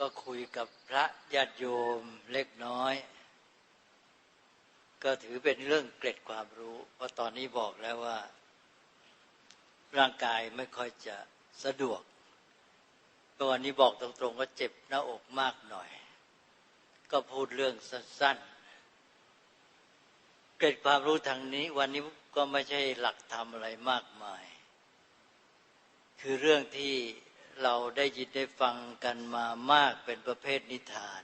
ก็คุยกับพระญาติโยมเล็กน้อย ก็ถือเป็นเรื่องเกร็ดความรู้ เพราะตอนนี้บอกแล้วว่า ร่างกายไม่ค่อยจะสะดวกตัวนี้บอกตรงๆก็เจ็บหน้าอกมากหน่อย ก็พูดเรื่องสั้นๆ เกร็ดความรู้ทางนี้ วันนี้ก็ไม่ใช่หลักธรรมอะไรมากมาย คือเรื่องที่ เราได้ยินได้ฟังกันมามากเป็นประเภทนิทาน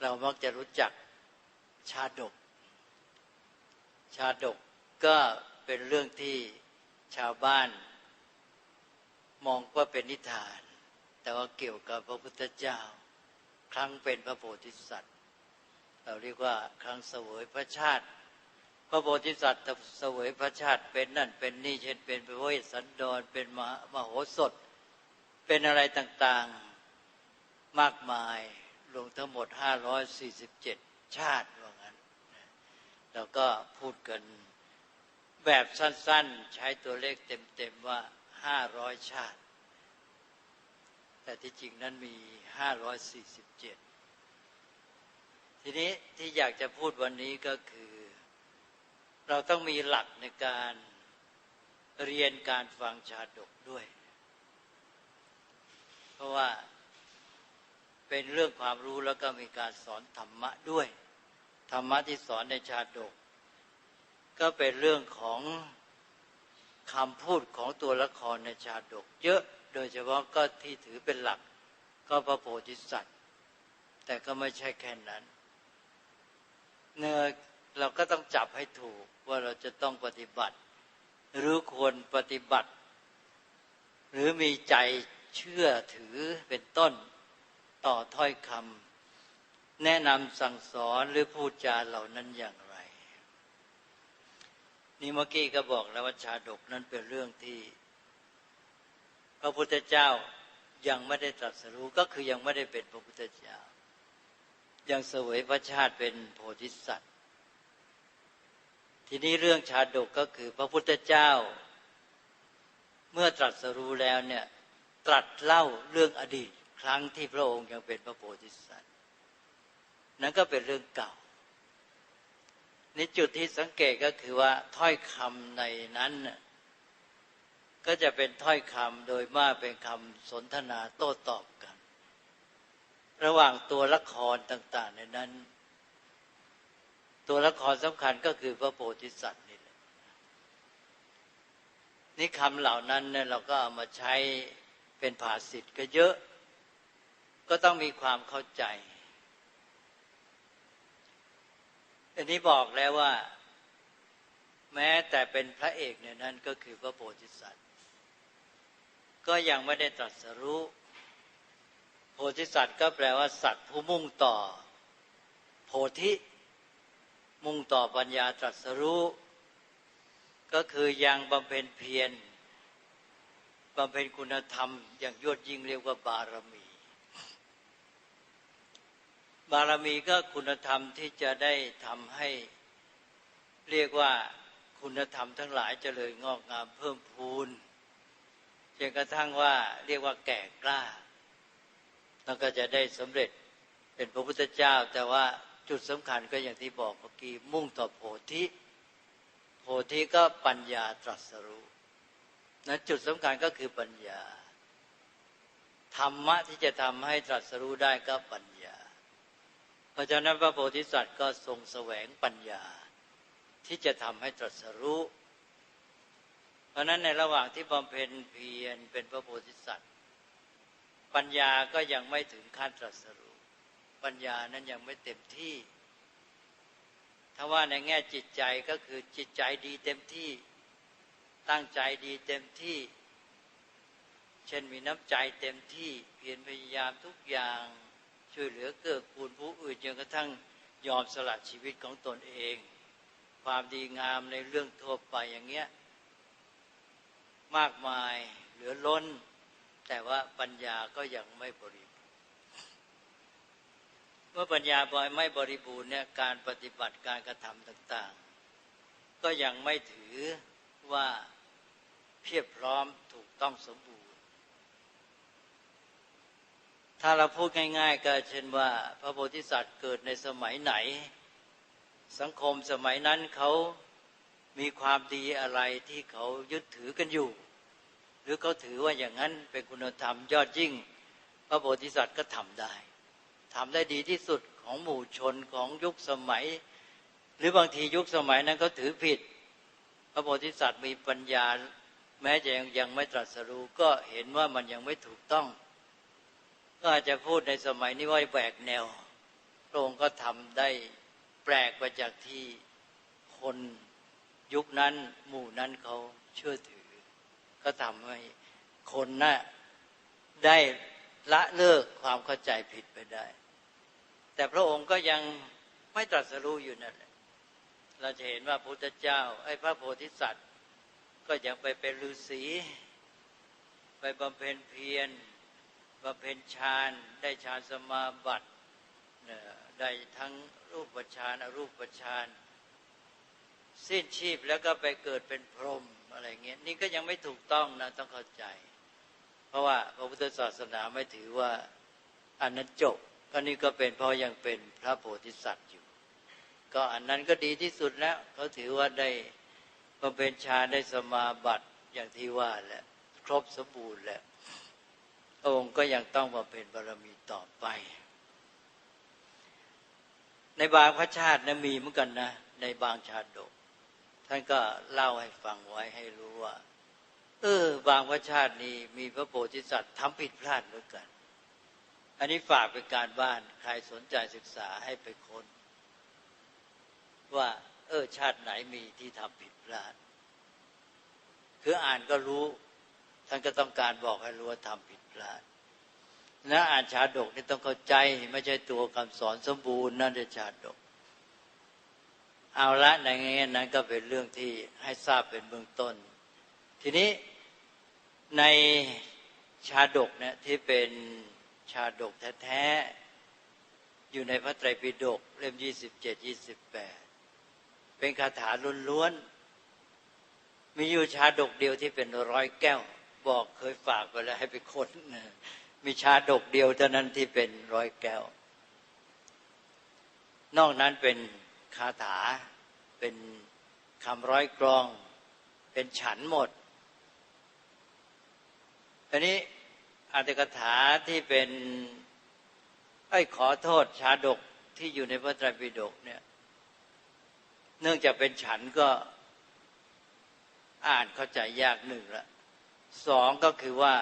เรามักจะรู้จักชาดก ชาดกก็เป็นเรื่องที่ชาวบ้าน มองว่าเป็นนิทาน แต่ว่าเกี่ยวกับพระพุทธเจ้า ครั้งเป็นพระโพธิสัตว์ เราเรียกว่าครั้งเสวยพระชาติ พระโพธิสัตว์เสวยพระชาติเป็นนั่นเป็นนี่เช่นเป็นพระเวสสันดรเป็นมมโหสถ เป็นอะไรต่างๆมากมายรวมทั้งหมด 547 ชาติว่างั้นเราก็พูดกันแบบสั้นๆ ใช้ตัวเลขเต็มๆว่า 500 ชาติ แต่ที่จริงนั้นมี 547 ทีนี้ที่อยากจะพูดวันนี้ก็คือ เราต้องมีหลักในการเรียนการฟังชาดกด้วย เพราะว่าเป็นเรื่องความรู้แล้วก็มีการสอนธรรมะด้วย ธรรมะที่สอนในชาดก ก็เป็นเรื่องของคำพูดของตัวละครในชาดก เยอะโดยเฉพาะก็ที่ถือเป็นหลัก ก็พระโพธิสัตว์ แต่ก็ไม่ใช่แค่นั้นเนื้อ เราก็ต้องจับให้ถูกว่าเราจะต้องปฏิบัติ หรือควรปฏิบัติ หรือมีใจเชื่อถือเป็นต้นต่อถ้อยคำแนะนำสั่งสอนหรือพูดจาเหล่านั้นอย่างไร นี่เมื่อกี้ก็บอกแล้วว่าชาดกนั้นเป็นเรื่องที่ พระพุทธเจ้ายังไม่ได้ตรัสรู้ก็คือยังไม่ได้เป็นพระพุทธเจ้า ยังเสวยพระชาติเป็นโพธิสัตว์ ทีนี้เรื่องชาดกก็คือพระพุทธเจ้า เมื่อตรัสรู้แล้วเนี่ย ตรัสเล่าเรื่องอดีต ครั้งที่พระองค์ยังเป็นพระโพธิสัตว์นั่นก็เป็นเรื่องเก่านี่จุดที่สังเกตก็คือว่าถ้อยคำในนั้น ก็จะเป็นถ้อยคำโดยมากเป็นคำสนทนาโต้ตอบกัน ระหว่างตัวละครต่าง ๆ ในนั้น ตัวละครสำคัญก็คือพระโพธิสัตว์นี่แหละนี่คำเหล่านั้นเนี่ยเราก็เอามาใช้เป็นภาษิตก็เยอะ ก็ต้องมีความเข้าใจ อันนี้บอกแล้วว่า แม้แต่เป็นพระเอกเนี่ยนั้นก็คือพระโพธิสัตว์ ก็ยังไม่ได้ตรัสรู้โพธิสัตว์ก็แปลว่าสัตว์ผู้มุ่งต่อ โพธิ มุ่งต่อปัญญาตรัสรู้ ก็คือยังบำเพ็ญเพียรบำเพ็ญคุณธรรม อย่างยอดยิ่งเรียกว่าบารมี บารมีก็คุณธรรมที่จะได้ทำให้เรียกว่าคุณธรรมทั้งหลายจเจริญงอกงามเพิ่มพูนจนกระทั่งว่าเรียกว่าแก่กล้าแล้วก็จะได้สำเร็จเป็นพระพุทธเจ้า แต่ว่า จุดสำคัญก็อย่างที่บอกเมื่อกี้มุ่งต่อโพธิโพธิก็ปัญญาตรัสรู้นะจุดสำคัญก็คือปัญญา ธรรมะที่จะทำให้ตรัสรู้ได้ก็ปัญญา เพราะฉะนั้นพระโพธิสัตว์ก็ทรงแสวงปัญญา ที่จะทำให้ตรัสรู้ เพราะนั้นในระหว่างที่บำเพ็ญเพียรเป็นพระโพธิสัตว์ ปัญญาก็ยังไม่ถึงขั้นตรัสรู้ ปัญญานั้นยังไม่เต็มที่ ถ้าว่าในแง่จิตใจก็คือจิตใจดีเต็มที่ ตั้งใจดีเต็มที่ เช่นมีน้ำใจเต็มที่ เพียรพยายามทุกอย่างช่วยเหลือเกื้อกูลผู้อื่นจนกระทั่งยอมสละชีวิตของตนเอง ความดีงามในเรื่องทั่วไปอย่างเงี้ยมากมายเหลือล้น แต่ว่าปัญญาก็ยังไม่บริ มื่อปัญญาบอยไม่บริบูรณ์เนี่ยการปฏิบัติการกระทำต่าง ๆ ก็ยังไม่ถือว่าเพียบพร้อมถูกต้องสมบูรณ์ ถ้าเราพูดง่าย ๆ ก็เช่นว่า พระโพธิสัตว์เกิดในสมัยไหน สังคมสมัยนั้นเขามีความดีอะไรที่เขายึดถือกันอยู่ หรือเขาถือว่าอย่างนั้นเป็นคุณธรรมยอดยิ่ง พระโพธิสัตว์ก็ทำได้ ทำได้ดีที่สุดของหมู่ชนของยุคสมัย หรือบางทียุคสมัยนั้นเขาถือผิด พระโพธิสัตว์มีปัญญา แม้จะยังยังไม่ตรัสรู้ก็เห็นว่ามันยังไม่ถูกต้อง ก็อาจจะพูดในสมัยนี้ว่าแหวกแนวพระองค์ก็ทำได้แปลกไปจากที่คนยุคนั้นหมู่นั้นเขาเชื่อถือ ก็ทำให้คนน่ะได้ ละเลิกความเข้าใจผิดไปได้ แต่พระองค์ก็ยังไม่ตรัสรู้อยู่นั่นแหละเราจะเห็นว่าพุทธเจ้า ไอ้พระโพธิสัตว์ ก็ยังไปเป็นฤาษี ไปบำเพ็ญเพียรบำเพ็ญฌานได้ฌานสมาบัติได้ทั้งรูปฌานอรูปฌานสิ้นชีพแล้วก็ไปเกิดเป็นพรหมอะไรเงี้ยนี่ก็ยังไม่ถูกต้องนะต้องเข้าใจ เพราะว่าพระพุทธศาสนาไม่ถือว่าอันนั้นจบก็นี่ก็เป็นเพราะยังเป็นพระโพธิสัตว์อยู่ ก็อันนั้นก็ดีที่สุดแล้วเขาถือว่าได้มาเป็นชาได้สมาบัติอย่างที่ว่าแหละครบสมบูรณ์แล้วองค์ก็ยังต้องมาเป็นบารมีต่อไป ในบางพระชาตินะมีเหมือนกันนะ ในบางชาดก ท่านก็เล่าให้ฟังไว้ให้รู้ว่า ออบางพระชาตินี้มีพระโพธิสัตว์ทำผิดพลาดเหมือนกัน อันนี้ฝากเป็นการบ้านใครสนใจศึกษาให้ไปค้น ว่าเออชาติไหนมีที่ทำผิดพลาด คืออ่านก็รู้ ท่านก็ต้องการบอกให้รู้ว่าทำผิดพลาดนะอ่านชาดกนี่ต้องเข้าใจไม่ใช่ตัวคำสอนสมบูรณ์นั่นจะชาดก เอาละในแง่นั้นก็เป็นเรื่องที่ให้ทราบเป็นเบื้องต้น ทีนี้ ในชาดกเนี่ยที่เป็นชาดกแท้ๆอยู่ในพระไตรปิฎกเล่มยี่สิบเจ็ดยี่สิบแปดเป็นคาถาล้วนๆมีอยู่ชาดกเดียวที่เป็นร้อยแก้ว บอกเคยฝากไปแล้วให้ไปค้นมีชาดกเดียวเท่านั้นที่เป็นร้อยแก้ว นอกนั้นเป็นคาถาเป็นคำร้อยกรอง เป็นฉันหมด อันนี้อัตถกถาที่เป็นไอ้ขอโทษชาดกที่อยู่ในพระไตรปิฎกเนี่ย เนื่องจากเป็นฉันก็อ่านเข้าใจยากหนึ่งละสองก็คือว่า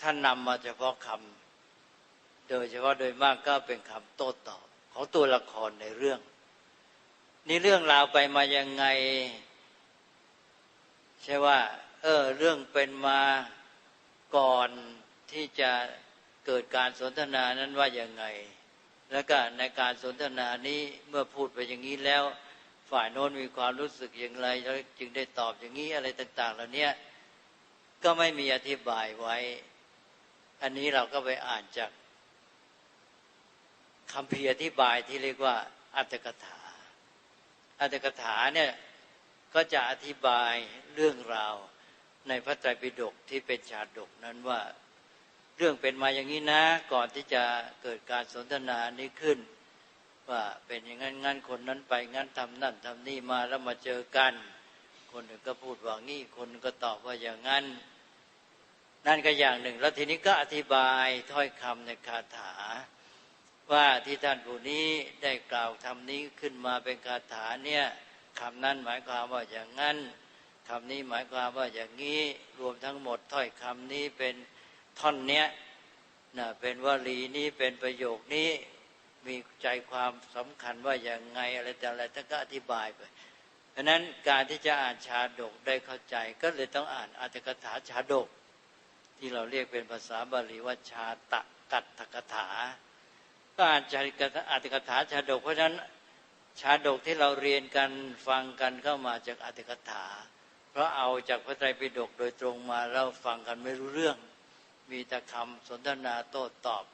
ท่านนำมาเฉพาะคำโดยเฉพาะโดยมากก็เป็นคำโต้ตอบ ของตัวละครในเรื่อง นี่เรื่องราวไปมายังไง ใช่ว่า เออ เรื่องเป็นมา ก่อนที่จะเกิดการสนทนานั้นว่าอยังไง แล้วก็ในการสนทนานี้เมื่อพูดไปอย่างนี้แล้ว ฝ่ายโน้นมีความรู้สึกอย่างไรจึงได้ตอบอย่างนี้อะไรต่าง ๆ เหล่านี้ก็ไม่มีอธิบายไว้ อันนี้เราก็ไปอ่านจากคำพีอธิบายที่เรียกว่าอัตถกถาอัตถกถาเนี่ยก็จะอธิบายเรื่องราว ในพระไตรปิฎกที่เป็นชาดกนั้นว่า เรื่องเป็นมาอย่างนี้นะ ก่อนที่จะเกิดการสนทนานี้ขึ้น ว่าเป็นอย่างนั้นงั้นคนนั้นไปงั้นทำนั่นทำนี่มาแล้วมาเจอกัน คนหนึ่งก็พูดว่างี้คนก็ตอบว่าอย่างนั้น นั่นก็อย่างหนึ่ง แล้วทีนี้ก็อธิบายถ้อยคำในคาถา ว่าที่ท่านผู้นี้ได้กล่าวคำนี้ขึ้นมาเป็นคาถาเนี่ยคำนั้นหมายความว่าอย่างนั้น คำนี้หมายความว่าอย่างนี้รวมทั้งหมดถ้อยคำนี้เป็นท่อนเนี้ยนะเป็นวลีนี้เป็นประโยคนี้มีใจความสำคัญว่าอย่างไงอะไรแต่อะไรท่านก็อธิบายไปเพราะนั้นการที่จะอ่านชาดกได้เข้าใจ ก็เลยต้องอ่านอัตถกถาชาดก ที่เราเรียกเป็นภาษาบาลีว่าชาตะกัตถกถา ก็อ่านจาริกอัตถกถาชาดก เพราะฉะนั้นชาดกที่เราเรียนกันฟังกันเข้ามาจากอัตถกถา เพราะเอาจากพระไตรปิฎกโดยตรงมาแล้วฟังกันไม่รู้เรื่อง มีแต่คำสนทนาโต้ตอบ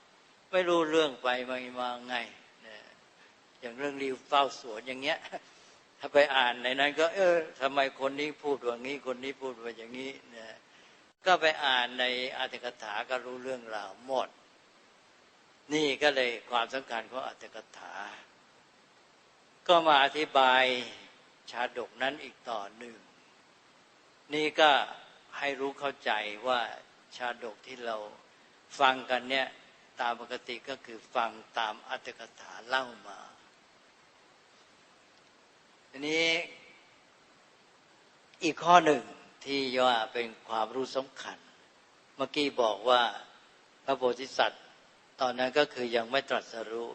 ไม่รู้เรื่องไปมามาไงเนี่ยอย่างเรื่องริวเฝ้าสวนอย่างเงี้ย ถ้าไปอ่านในนั้น ก็ เออทำไมคนนี้พูดว่างี้ คนนี้พูดว่าอย่างนี้เนี่ยก็ไปอ่านในอัตถกถาก็รู้เรื่องราวหมด นี่ก็เลยความสำคัญของอัตถกถา ก็มาอธิบายชาดกนั้นอีกต่อหนึ่ง นี่ก็ให้รู้เข้าใจว่าชาดกที่เราฟังกันเนี่ย ตามปกติก็คือฟังตามอัตถกถาเล่ามาอันนี้อีกข้อหนึ่งที่ว่าเป็นความรู้สำคัญ เมื่อกี้บอกว่าพระโพธิสัตว์ตอนนั้นก็คือยังไม่ตรัสรู้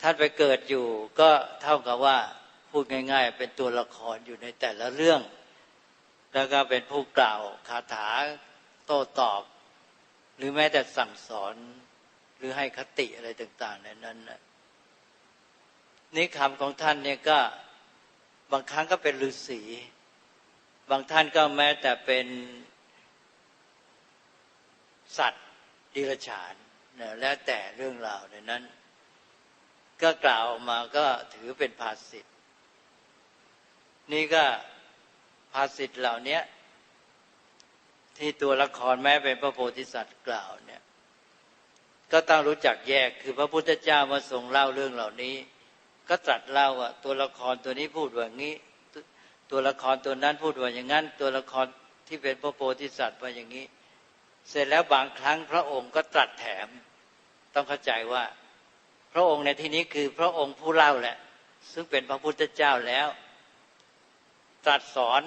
ท่านไปเกิดอยู่ก็เท่ากับว่าพูดง่าย ๆ เป็นตัวละครอยู่ในแต่ละเรื่อง แล้วก็เป็นผู้กล่าวคาถาโต้ตอบ หรือแม้แต่สั่งสอนหรือให้คติอะไรต่าง ๆ ในนั้นนี่คำของท่านเนี่ยก็บางครั้งก็เป็นฤาษีบางท่านก็แม้แต่เป็นสัตว์ดิรฉานนะแล้วแต่เรื่องราวในนั้น ก็กล่าวออกมาก็ถือเป็นภาษิตนี่ก็าษิตเหล่านี้ที่ตัวละครแม้เป็นพระโพธิสัตว์กล่าวเนี่ย ก็ต้องรู้จักแยกคือพระพุทธเจ้ามาทรงเล่าเรื่องเหล่านี้ ก็ตรัสเล่าว่าตัวละครตัวนี้พูดว่างี้ ตัวละครตัวนั้นพูดว่าอย่างนั้น ตัวละครที่เป็นพระโพธิสัตว์ว่าอย่างนี้ เสร็จแล้วบางครั้งพระองค์ก็ตรัสแถม ต้องเข้าใจว่า พระองค์ในที่นี้คือพระองค์ผู้เล่าแหละ ซึ่งเป็นพระพุทธเจ้าแล้ว ตรัสสอน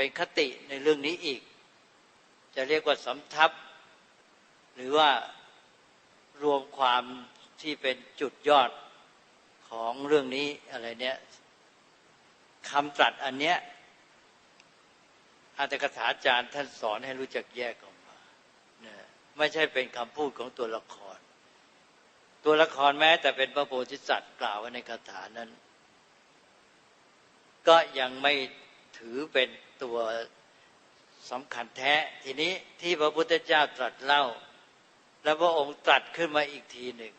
เป็นคติในเรื่องนี้อีก จะเรียกว่าสำทับ หรือว่ารวมความที่เป็นจุดยอดของเรื่องนี้อะไรเนี้ยคำตรัสอันเนี้ยอาตกถาจารย์ท่านสอนให้รู้จักแยกออกมาไม่ใช่เป็นคำพูดของตัวละคร ตัวละครแม้ แต่เป็นพระโพธิสัตว์กล่าวไว้ในคาถานั้น ก็ยังไม่ ถือเป็นตัวสำคัญแท้ ทีนี้ที่พระพุทธเจ้าตรัสเล่า แล้วพระองค์ตรัสขึ้นมาอีกทีหนึ่ง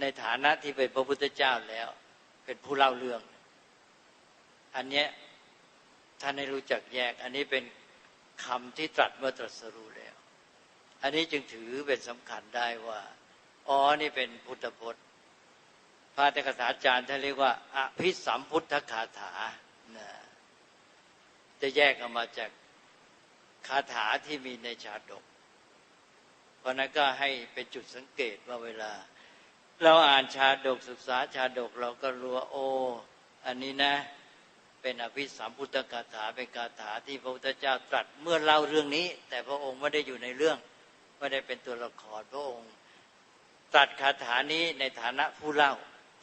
ในฐานะที่เป็นพระพุทธเจ้าแล้ว เป็นผู้เล่าเรื่อง อันเนี้ยท่านให้รู้จักแยก อันนี้เป็นคำที่ตรัสเมื่อตรัสรู้แล้ว อันนี้จึงถือเป็นสำคัญได้ว่าอ๋อนี่เป็นพุทธพจน์พระเตคาถาจารย์ท่านเรียกว่าอภิสัมพุทธคาถา นะจะแยกออกมาจากคาถาที่มีในชาดก เพราะนั้นก็ให้เป็นจุดสังเกตว่าเวลา เราอ่านชาดกศึกษาชาดกเราก็รู้ว่าโอ้อันนี้นะ เป็นอภิสัมพุทธกาถาเป็นคาถาที่พระพุทธเจ้าตรัสเมื่อเล่าเรื่องนี้ แต่พระองค์ไม่ได้อยู่ในเรื่องไม่ได้เป็นตัวละครพระองค์ตรัสคาถานี้ในฐานะผู้เล่า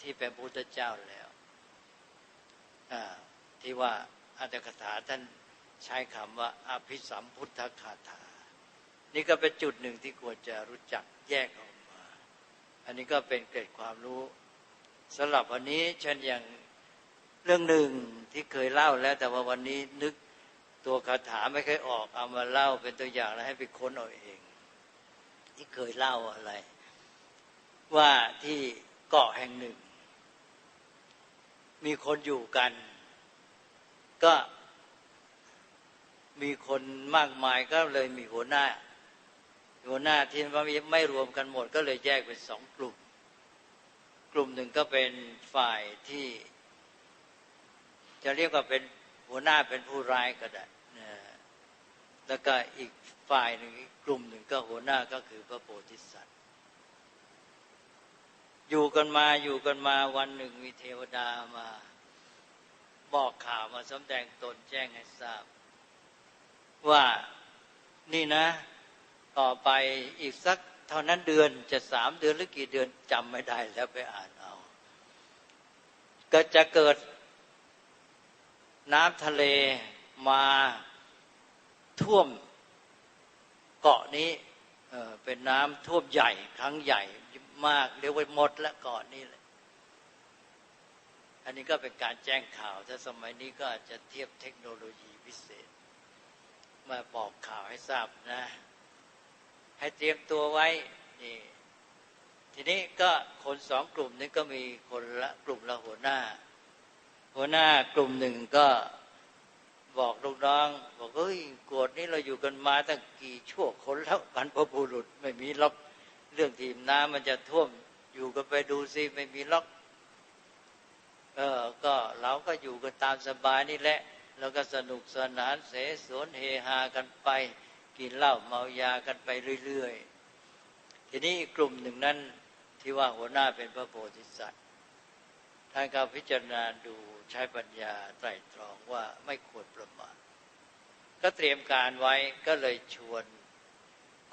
ที่เป็นพระพุทธเจ้าแล้ว ที่ว่าอัตถกถาท่านใช้คำว่าอภิสัมพุทธคาถา นี่ก็เป็นจุดหนึ่งที่ควรจะรู้จักแยกออกมา อันนี้ก็เป็นเกิดความรู้สำหรับวันนี้ฉันยังเรื่องหนึ่งที่เคยเล่าแล้ว แต่ว่าวันนี้นึกตัวคาถาไม่เคยออกเอามาเล่าเป็นตัวอย่างแล้วให้ไปค้นเอาเอง ที่เคยเล่าอะไร ว่าที่เกาะแห่งหนึ่ง มีคนอยู่กัน ก็มีคนมากมายก็เลยมีหัวหน้า หัวหน้าที่ไม่รวมกันหมด ก็เลยแยกเป็นสองกลุ่ม กลุ่มหนึ่งก็เป็นฝ่ายที่ จะเรียกว่าเป็นหัวหน้าเป็นผู้ร้ายก็ได้แล้วก็อีกฝ่ายหนึ่งกลุ่มหนึ่งก็หัวหน้าก็คือพระโพธิสัตว์ อยู่กันมาอยู่กันมาวันหนึ่งมีเทวดามา บอกข่าวมาสำแดงตนแจ้งให้ทราบ ว่านี่นะ ต่อไปอีกสักเท่านั้นเดือนจะสามเดือนหรือกี่เดือนจำไม่ได้แล้วไปอ่านเอา ก็จะเกิดน้ำทะเลมาท่วมเกาะนี้เเป็นน้ำท่วมใหญ่ครั้งใหญ่มากเรียกว่าหมดและเกาะนี้เลย อันนี้ก็เป็นการแจ้งข่าว ถ้าสมัยนี้ก็อาจจะเทียบเทคโนโลยีพิเศษ มาบอกข่าวให้ทราบนะ ให้เตรียมตัวไว้นี่ทีนี้ก็คนสองกลุ่มนี้ก็มีคนละกลุ่มละหัวหน้า หัวหน้ากลุ่มหนึ่งก็บอกลูกน้อง บอกเฮ้ยกรธนี้เราอยู่กันมาตั้งกี่ชั่วคนแล้วบรรพบุรุษไม่มีล็อกเรื่องทีมน้ำมันจะท่วมอยู่กันไปดูซิไม่มีล็อก เออก็เราก็อยู่กันตามสบายนี่แหละ แล้วก็สนุกสนานเสสวนเฮฮากันไป กินเหล้าเมายากันไปเรื่อยๆ ทีนี้กลุ่มหนึ่งนั้นที่ว่าหัวหน้าเป็นพระโพธิสัตว์ท่านก็พิจารณาดูใช้ปัญญาไตรตรองว่าไม่ควรประมาทก็เตรียมการไว้ก็เลยชวน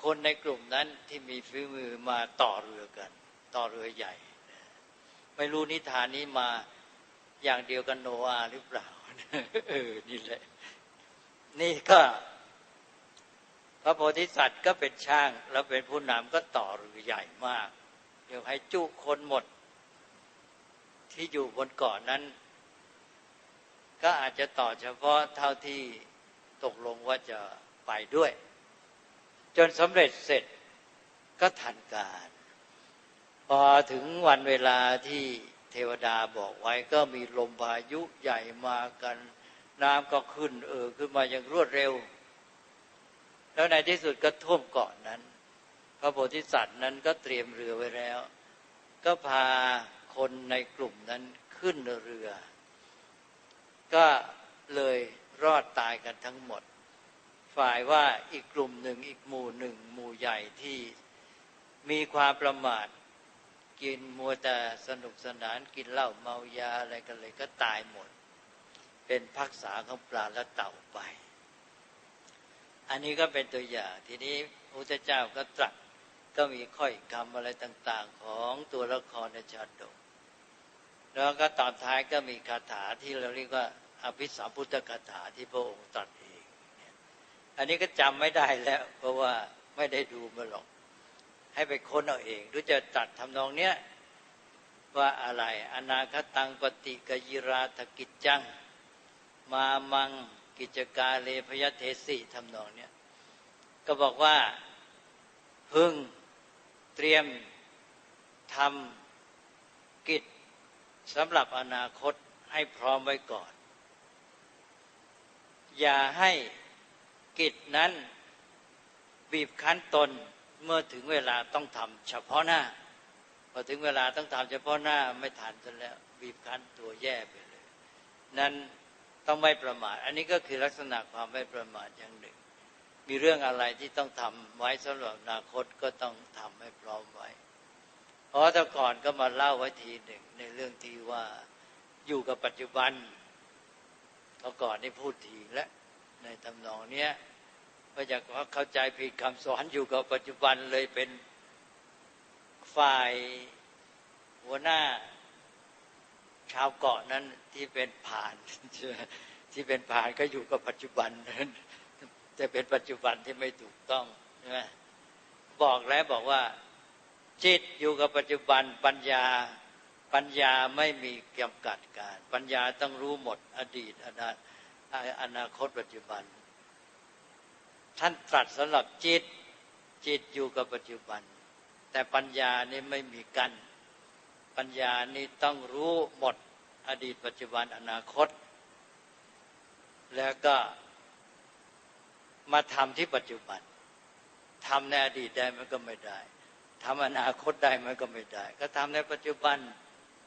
คนในกลุ่มนั้นที่มีฝีมือมาต่อเรือกัน ต่อเรือใหญ่ ไม่รู้นิทานนี้มา อย่างเดียวกันโนอาหรือเปล่าเออนี่แหละ นี่ก็พระโพธิสัตว์ก็เป็นช่าง แล้วเป็นผู้นำก็ต่อเรือใหญ่มาก เดี๋ยวให้จุคนหมด ที่อยู่บนเกาะนนั้น ก็อาจจะต่อเฉพาะเท่าที่ตกลงว่าจะไปด้วย จนสำเร็จเสร็จก็ทันการ พอถึงวันเวลาที่ เทวดาบอกไว้ก็มีลมพายุใหญ่มากัน น้ำก็ขึ้น เออขึ้นมาอย่างรวดเร็ว แล้วในที่สุดก็ท่วมเกาะนั้น พระโพธิสัตว์นั้นก็เตรียมเรือไว้แล้ว ก็พาคนในกลุ่มนั้นขึ้นเรือ ก็เลยรอดตายกันทั้งหมด ฝ่ายว่าอีกกลุ่มหนึ่งอีกหมู่หนึ่งหมู่ใหญ่ที่มีความประมาท กินมัวแต่สนุกสนานกินเหล้าเมายาอะไรกันเลยก็ตายหมด เป็นพักษาของปลาและเต่าไป อันนี้ก็เป็นตัวอย่างทีนี้พระเจ้าก็ตรัสก็มีข้อยคำอะไรต่าง ๆ ของตัวละครในชาดก แล้วก็ตอนท้ายก็มีคาถาที่เราเรียกว่า อภิสามพุทธคาถาที่พระองค์ตรัสเอง อันนี้ก็จำไม่ได้แล้ว เพราะว่าไม่ได้ดูมาหรอก ให้ไปค้นเอาเอง หรือจะตัดทำนองเนี้ยว่าอะไร อนาคตังปฏิกยิราธกิจจัง มามังกิจกาเลพยเทสิทำนองเนี้ยก็บอกว่าพึงเตรียมทำกิจสำหรับอนาคตให้พร้อมไว้ก่อน อย่าให้กิจนั้นบีบคั้นตน เมื่อถึงเวลาต้องทำเฉพาะหน้า พอถึงเวลาต้องทำเฉพาะหน้าไม่ทันจนแล้วบีบคั้นตัวแย่ไปเลย นั้นต้องไม่ประมาท อันนี้ก็คือลักษณะความไม่ประมาทอย่างหนึ่ง มีเรื่องอะไรที่ต้องทำไว้สำหรับอนาคตก็ต้องทำให้พร้อมไว้ เพราะแต่ก่อนก็มาเล่าไว้ทีหนึ่งในเรื่องที่ว่าอยู่กับปัจจุบันเมื่อก่อนนี่พูดทีและในตำนองเนี้ย ก็จะเข้าใจผิดคำสอนอยู่กับปัจจุบันเลยเป็นฝ่ายหัวหน้า ชาวเกาะนั้นที่เป็นผ่านที่เป็นผ่านก็อยู่กับปัจจุบันนั้นจะเป็นปัจจุบันที่ไม่ถูกต้องใช่ไหมบอกแล้วบอกว่า จิตอยู่กับปัจจุบันปัญญาปัญญาไม่มีจำกัดการ ปัญญาต้องรู้หมดอดีตอนาคตปัจจุบัน ท่านตรัสสำหรับจิต จิตอยู่กับปัจจุบัน แต่ปัญญานี่ไม่มีกัน ปัญญานี่ต้องรู้หมดอดีตปัจจุบันอนาคต แล้วก็มาทำที่ปัจจุบันทำในอดีตได้มันก็ไม่ได้ทำอนาคตได้มันก็ไม่ได้ ก็ทำในปัจจุบัน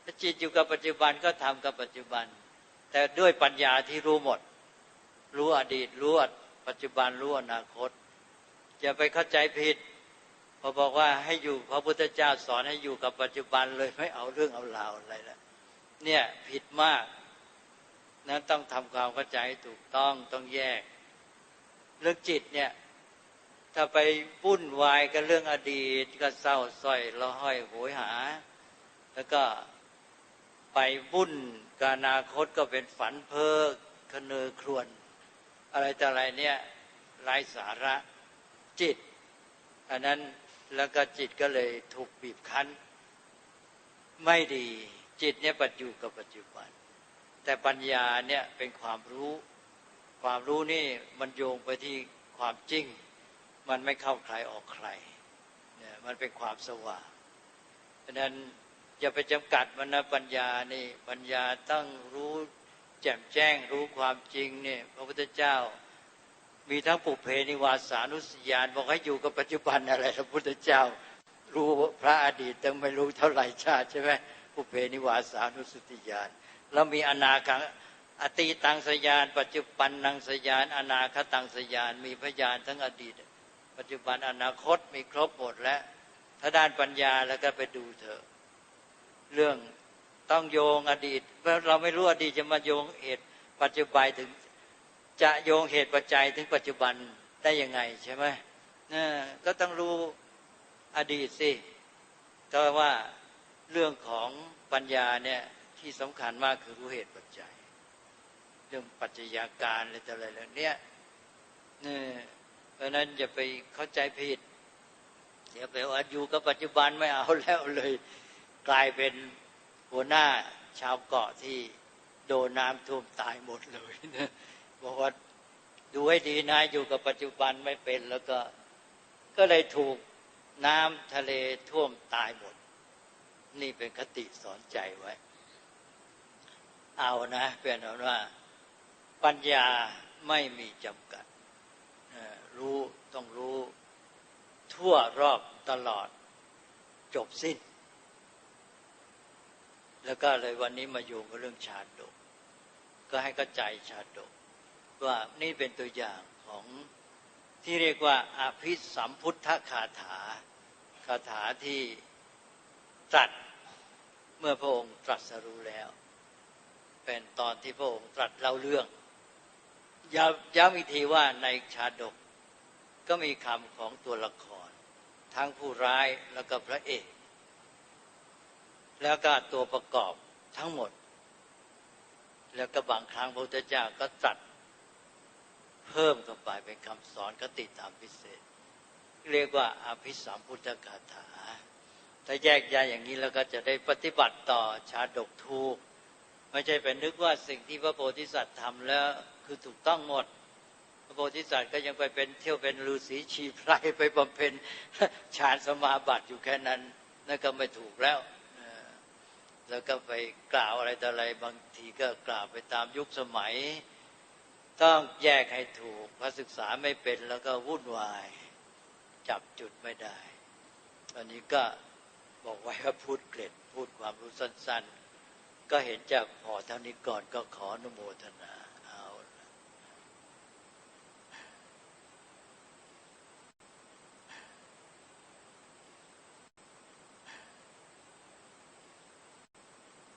ถ้าจิตอยู่กับปัจจุบันก็ทำกับปัจจุบัน แต่ด้วยปัญญาที่รู้หมด รู้อดีตรู้ ปัจจุบันรู้อนาคต อย่าไปเข้าใจผิดพอบอกว่าให้อยู่พระพุทธเจ้าสอนให้อยู่กับปัจจุบันเลยไม่เอาเรื่องเอาราวอะไรละเนี่ยผิดมากนั้นต้องทำความเข้าใจถูกต้องต้องแยก เรื่องจิตเนี่ย ถ้าไปปุ้นวายกันเรื่องอดีต ก็เศร้าส้อยละห้อยโหยหา แล้วก็ไปบุ่นกานาคตก็เป็นฝันเพ้อคเนอครวน อะไรแต่อะไรเนี่ยไร้สาระจิต อันนั้นแล้วก็จิตก็เลยถูกบีบคั้น ไม่ดีจิตเนี่ยปัจจุกับปัจจุบัน แต่ปัญญาเนี่ยเป็นความรู้ ความรู้นี่มันโยงไปที่ความจริง มันไม่เข้าใครออกใครเนี่ยมันเป็นความสว่างดังนั้นอย่าไปจำกัดมันนะปัญญานี่ปัญญาต้องรู้ แจ่มแจ้งรู้ความจริงเนี่ยพระพุทธเจ้า มีทั้งปุเพนิวาสานุสยานบอกให้อยู่กับปัจจุบันอะไรพระพุทธเจ้า รู้พระอดีตตั้งไม่รู้เท่าไหร่ชาติใช่ไหมผู้เพนิวาสานุสติญาณแล้วมีอนาคังอตีตังสยาน ปัจจุบันนังสยาน อนาคตังสยาน มีพยานทั้งอดีต ปัจจุบันอนาคตมีครบหมดแล้ว ถ้าด้านปัญญาแล้วก็ไปดูเถอะ เรื่อง ต้องโยงอดีตเพราะเราไม่รู้อดีตจะมาโยงเหตุปัจจุบันถึง จะโยงเหตุปัจจัยถึงปัจจุบันได้ยังไงใช่ไหมนะก็ต้องรู้อดีตสิแต่ว่าเรื่องของปัญญาเนี่ยที่สำคัญมากคือรู้เหตุปัจจัย เรื่องปัจจัยาการอะไรต่ออะไรเหล่านี้นี่เพราะนั้นอย่าไปเข้าใจผิดอย่าไปว่าอยู่กับปัจจุบันไม่เอาแล้วเลย กลายเป็น หัวหน้าชาวเกาะที่โดนน้ำท่วมตายหมดเลยนะบอกว่าดูให้ดีนะอยู่กับปัจจุบันไม่เป็นแล้วก็ ก็เลยถูกน้ำทะเลท่วมตายหมด นี่เป็นคติสอนใจไว้ เอานะเป็นเอาว่า ปัญญาไม่มีจำกัด รู้ต้องรู้ ทั่วรอบตลอดจบสิ้น แล้วก็เลยวันนี้มาอยู่กับเรื่องชาดก ก็ให้เข้าใจชาดก ว่านี่เป็นตัวอย่างของที่เรียกว่าอภิสัมพุทธคาถาคาถาที่ตรัสเมื่อพระองค์ตรัสรู้แล้ว เป็นตอนที่พระองค์ตรัสเล่าเรื่องย้ำอีกทีว่าในชาดกก็มีคำของตัวละคร ทั้งผู้ร้ายแล้วก็พระเอก แล้วก็ตัวประกอบทั้งหมด แล้วก็บางครั้งพระพุทธเจ้าก็ตรัสเพิ่มเข้าไปเป็นคำสอนกติธรรมพิเศษ เรียกว่าอภิสัมพุทธคาถา ถ้าแยกแยอย่างนี้แล้วก็จะได้ปฏิบัติต่อชาดกทูกไม่ใช่เป็นนึกว่าสิ่งที่พระโพธิสัตว์ทำแล้วคือถูกต้องหมด พระโพธิสัตว์ก็ยังไปเป็นเที่ยวเป็นฤาษีชีไพรไปบำเพ็ญฌานสมาบัติอยู่แค่นั้นนั่นก็ไม่ถูกแล้ว แล้วก็ไปกล่าวอะไรต่ออะไร บางทีก็กล่าวไปตามยุคสมัย ต้องแยกให้ถูกพระศึกษาไม่เป็นแล้วก็วุ่นวาย จับจุดไม่ได้อันนี้ก็บอกไว้ว่าพูดเกร็ด พูดความรู้สั้น ๆ ก็เห็นจะพอเท่านี้ก่อนก็ขออนุโมทนา